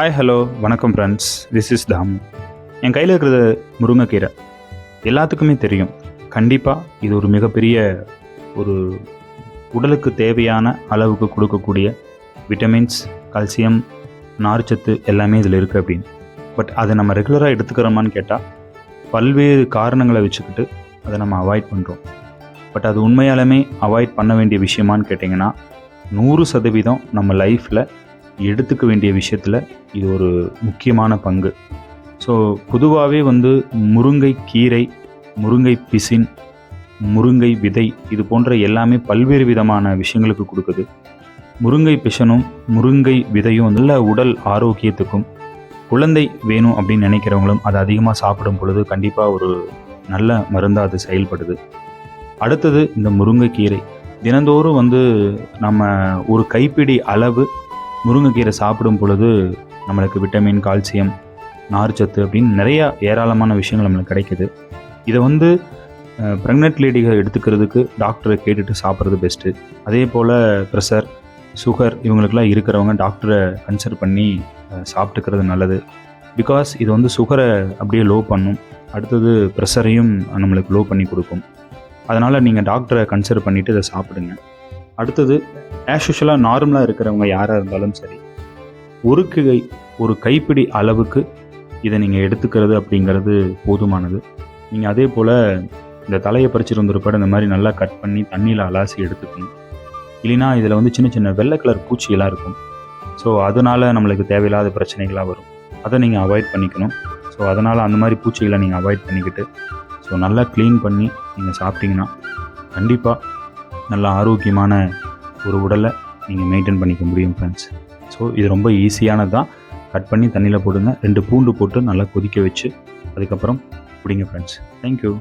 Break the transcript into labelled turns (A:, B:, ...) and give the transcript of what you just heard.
A: Hi hello வணக்கம் friends this is Damu என் கையில் இருக்கிறது முருங்கைக்கீரை. எல்லாத்துக்குமே தெரியும். கண்டிப்பாக இது ஒரு மிகப்பெரிய ஒரு உடலுக்கு தேவையான அளவுக்கு கொடுக்கக்கூடிய விட்டமின்ஸ் கால்சியம் நார்ச்சத்து எல்லாமே இதில் இருக்குது அப்படின்னு. பட் அதை நம்ம ரெகுலராக எடுத்துக்கிறோமான்னு கேட்டால் பல்வேறு காரணங்களை வச்சுக்கிட்டு அதை நம்ம அவாய்ட் பண்ணுறோம் பட் அது உண்மையாலுமே அவாய்ட் பண்ண வேண்டிய விஷயமான்னு கேட்டிங்கன்னா நூறு சதவீதம் நம்ம லைஃப்பில் எடுத்துக்க வேண்டிய விஷயத்தில் இது ஒரு முக்கியமான பங்கு. ஸோ பொதுவாகவே வந்து முருங்கை கீரை முருங்கை பிசின் முருங்கை விதை இது போன்ற எல்லாமே பல்வேறு விதமான விஷயங்களுக்கு கொடுக்குது. முருங்கை பிசனும் முருங்கை விதையும் நல்ல உடல் ஆரோக்கியத்துக்கும் குழந்தை வேணும் அப்படின்னு நினைக்கிறவங்களும் அதை அதிகமாக சாப்பிடும் பொழுது கண்டிப்பாக ஒரு நல்ல மருந்தாக அது செயல்படுது. அடுத்தது இந்த முருங்கைக்கீரை தினந்தோறும் வந்து நம்ம ஒரு கைப்பிடி அளவு முருங்கைக்கீரை சாப்பிடும் பொழுது நம்மளுக்கு விட்டமின் கால்சியம் நார்ச்சத்து அப்படின்னு நிறையா ஏராளமான விஷயங்கள் நம்மளுக்கு கிடைக்கிது. இதை வந்து ப்ரெக்னென்ட் லேடிகள் எடுத்துக்கிறதுக்கு டாக்டரை கேட்டுட்டு சாப்பிட்றது பெஸ்ட்டு அதே போல் ப்ரெஷர் சுகர் இவங்களுக்கெல்லாம் இருக்கிறவங்க டாக்டரை கன்சல்ட் பண்ணி சாப்பிட்டுக்கிறது நல்லது. பிகாஸ் இது வந்து சுகரை அப்படியே லோ பண்ணும். அடுத்தது ப்ரெஷரையும் நம்மளுக்கு லோ பண்ணி கொடுக்கும். அதனால் நீங்கள் டாக்டரை கன்சல்ட் பண்ணிவிட்டு இதை சாப்பிடுங்க. அடுத்தது ஆஸ் யூஷுவலாக நார்மலாக இருக்கிறவங்க யாராக இருந்தாலும் சரி ஒரு கை ஒரு கைப்பிடி அளவுக்கு இதை நீங்கள் எடுத்துக்கிறது அப்படிங்கிறது போதுமானது. நீங்கள் அதே போல் இந்த தலையை பறிச்சுட்டு வந்திருப்பாடு இந்த மாதிரி நல்லா கட் பண்ணி தண்ணியில் அலாசி எடுத்துக்கணும். இல்லைன்னா இதில் வந்து சின்ன சின்ன வெள்ளை கலர் பூச்சியெல்லாம் இருக்கும். ஸோ அதனால் நம்மளுக்கு தேவையில்லாத பிரச்சனைகளாக வரும். அதை நீங்கள் அவாய்ட் பண்ணிக்கணும். ஸோ அதனால் அந்த மாதிரி பூச்சிகளை நீங்கள் அவாய்ட் பண்ணிக்கிட்டு ஸோ நல்லா க்ளீன் பண்ணி நீங்கள் சாப்பிட்டீங்கன்னா கண்டிப்பாக நல்ல ஆரோக்கியமான ஒரு உடலை நீங்கள் மெயின்டைன் பண்ணிக்க முடியும் ஃப்ரெண்ட்ஸ் ஸோ இது ரொம்ப ஈஸியானது தான் கட் பண்ணி தண்ணியில் போடுங்க. ரெண்டு பூண்டு போட்டு நல்லா கொதிக்க வச்சு அதுக்கப்புறம் பிடிங்க ஃப்ரெண்ட்ஸ் தேங்க்யூ